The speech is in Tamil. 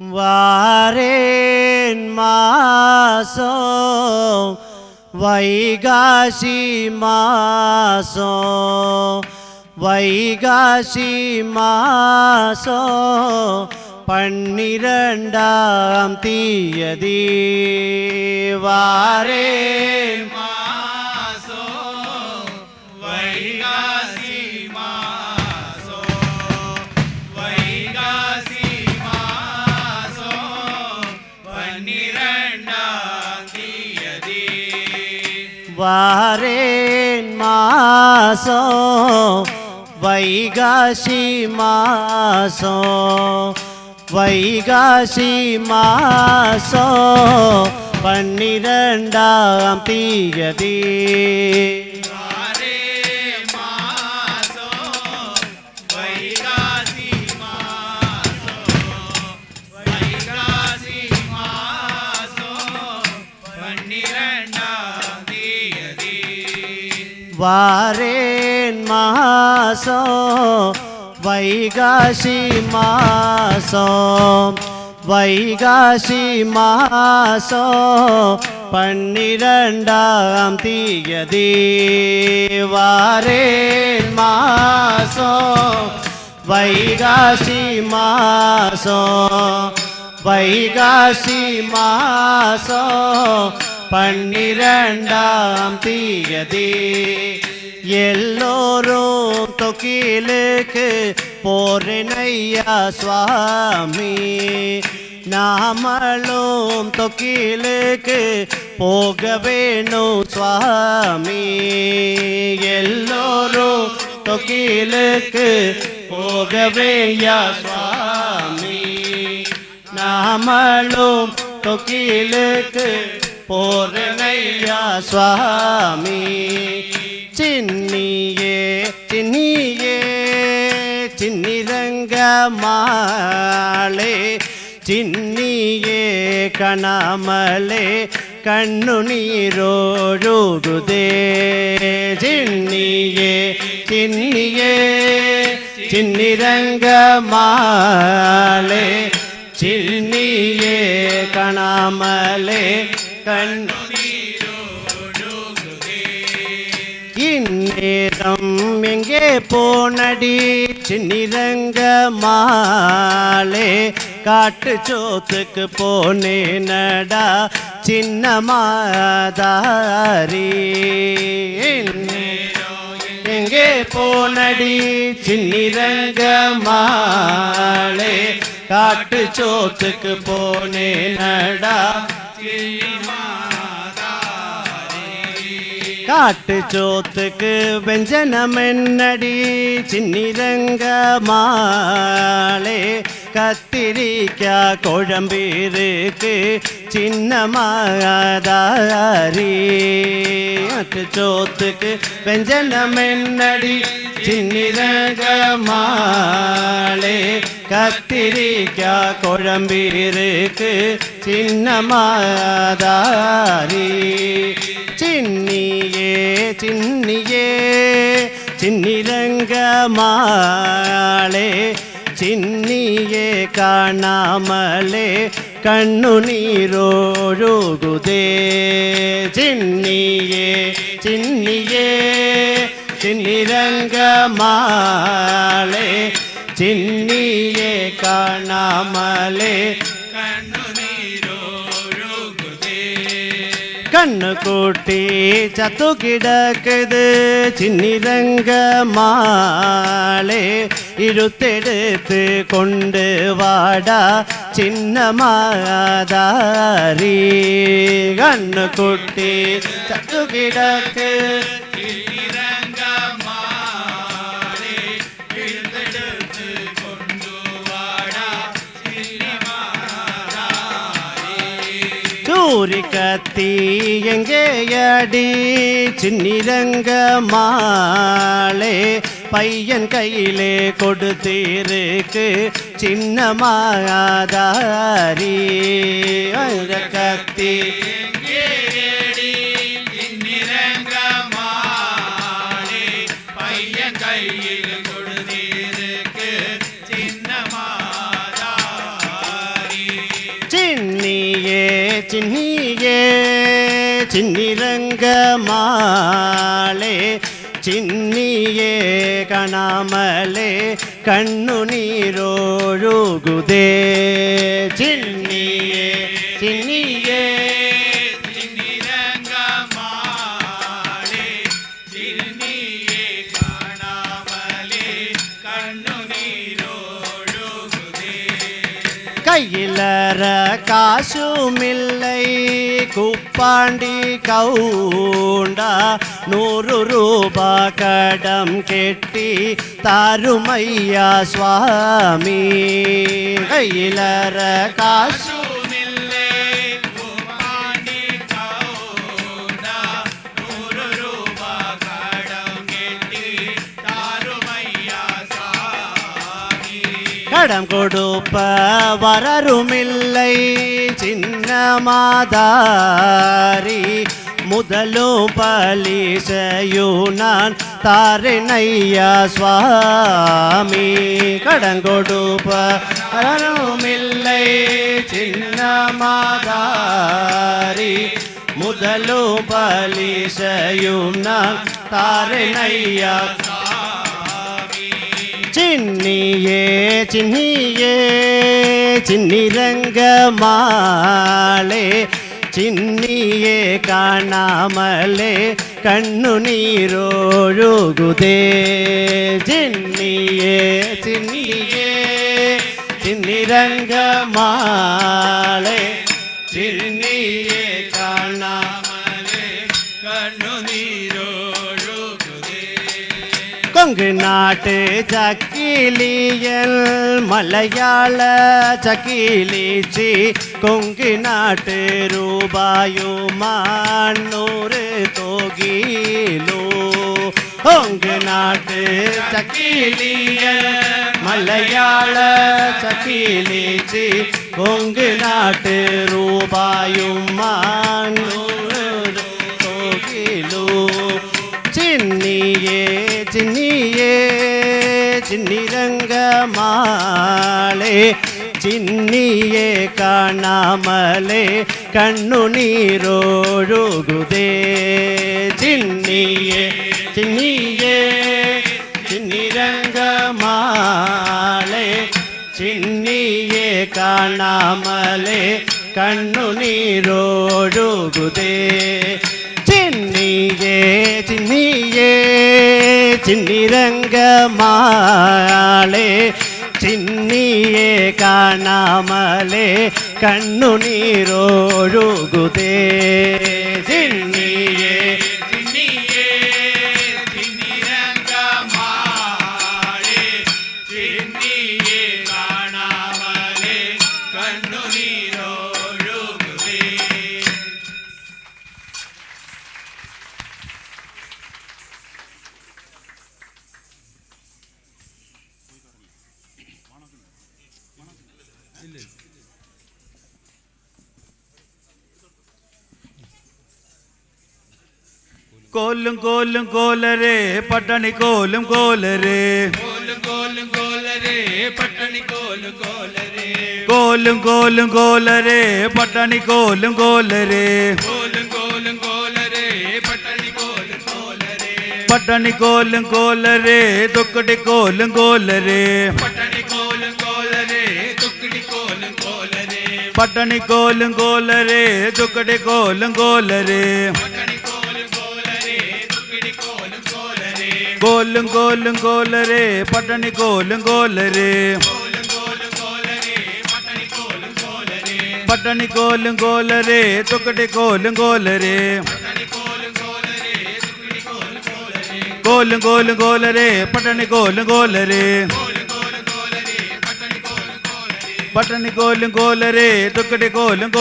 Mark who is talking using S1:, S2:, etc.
S1: வாரேன் மாசோ வைகாசி மாசோ வைகாசி மாசோ பன்னிரண்டாம் தீயதி வாரேன் வாரேன் மாசம் வைகாசி மாசம் வைகாசி மாசம் பன்னிரண்டாம் தீயதே. வாரேன் மாசம் வைகாசி மாசம் வைகாசி மாசம் பன்னிரண்டாம் தீயதி வாரேன் மாசம் வைகாசி மாசம் வைகாசி மாசம் பன்னிரண்டாம் தீயதி. எல்லோரும் தொக்கிலுக்கு போறனையா சுவாமி. நாமளும் தொக்கிலுக்கு போக வேணும் சுவாமி. எல்லோரும் தொக்கிலுக்கு போகவேயா சுவாமி. நாமளும் தொக்கிலுக்கு போறனையா சுவாமி. சின்னியே சின்னியே சின்னிரங்க மாலே சின்னியே கணாமலே கண்ணு நீரோழுகுதே சின்னியே சின்னியே சின்னிரங்க மாலே சின்னியே கணாமலே கண்ணு இந்நேரம் எங்கே போனடி? சின்னிரங்க மாலே காட்டு சோத்துக்கு போனேனடா சின்ன மாதாரி. எங்கே போனடி? சின்னிரங்க மாலே காட்டு சோத்துக்கு போனேனடா காட்டு சோத்துக்கு வெஞ்சனம் என்னடி சின்னிரங்க மாலே கத்திரிக்கா குழம்பிருக்கு சின்ன மாதாரி காட்டு சோத்துக்கு சின்னியே சின்னியே சின்னிரங்க மாளே சின்னியே காணாமலே கண்ணு நீரோழுகுதே. சின்னியே சின்னியே சின்னிரங்க மாளே சின்னியே காணாமலே
S2: கண்ணு
S1: கூட்டி சத்து கிடக்குது சின்னிரங்க மாலே இழுத்தெடுத்து கொண்டு வாடா சின்ன மாதாரி. கண்ணு கூட்டி சத்து கிடக்கு ஊரி கத்தி எங்கேயடி சின்னிரங்க மாளே பையன் கையிலே கொடுத்திருக்கு சின்ன மாதாரி அந்த கத்தி சின்னிரங்க மாலே சின்னியே கணாமலே கண்ணு நீரோழுகுதே. சின்னியே சின்னியே கையிலற காசுமில்லை. குப்பாண்டி கவுண்டா நூறு ரூபா கடம் கெட்டி தாருமையா சுவாமி. கையிலற காசு
S2: கடம்
S1: கொடுப்ப வரருமில்லை. சின்ன மாதாரி முதலும் பலிசையும் நான் தாரிணையா சுவாமி. கடங்கொடுப்ப வரருமில்லை. சின்ன மாதாரி முதலும் பலிசையும் நான் தாரிணையா சின்னியே சின்னியே சின்னிரங்க மாலே சின்னியே காணாமலே கண்ணு நீரோழுகுதே சின்னியே சின்னியே கொங்கு நாட்டு சக்கிலியல் மலையாள சக்கிலீச்சி கொங்கு நாட்டு ரூபாயுமானூறு தோகிலோ. கொங்கு நாட்டு சக்கிலியல் மலையாள சக்கிலீச்சி கொங்கு நாட்டு ரூபாயுமானூறு மாலே சின்னியே காணாமலே கண்ணு நீரோழுகுதே சின்னியே சின்னியே சின்னிரங்க மாலே சின்னியே காணாமலே கண்ணு நீரோழுகுதே சின்னியே சின்னியே சின்னிரங்க மாலே சின்னியே காணாமலே கண்ணு കോലും
S2: കോലും കോലരേ പട്ടണി കോലും കോലരേ. കോലും
S3: കോലും കോലരേ പട്ടണി കോലും കോലരേ. പട്ടണി
S2: കോലും കോലരേ തൊക്കടി കോലും കോലരേ. പട്ടണി
S3: കോലും കോലരേ തൊക്കടി കോലും കോലരേ. கோலரே
S2: கோலும் கோலும் கோலரே பட்டணி கோலும் கோலரே.
S3: கோலும் கோலும் கோலரே
S2: பட்டணி கோலும் கோலரே.
S3: பட்டணி கோலும் கோலரே துக்கடி கோலும் கோலரே.
S2: பட்டணி கோலும் கோலரே துக்கிடி கோலும்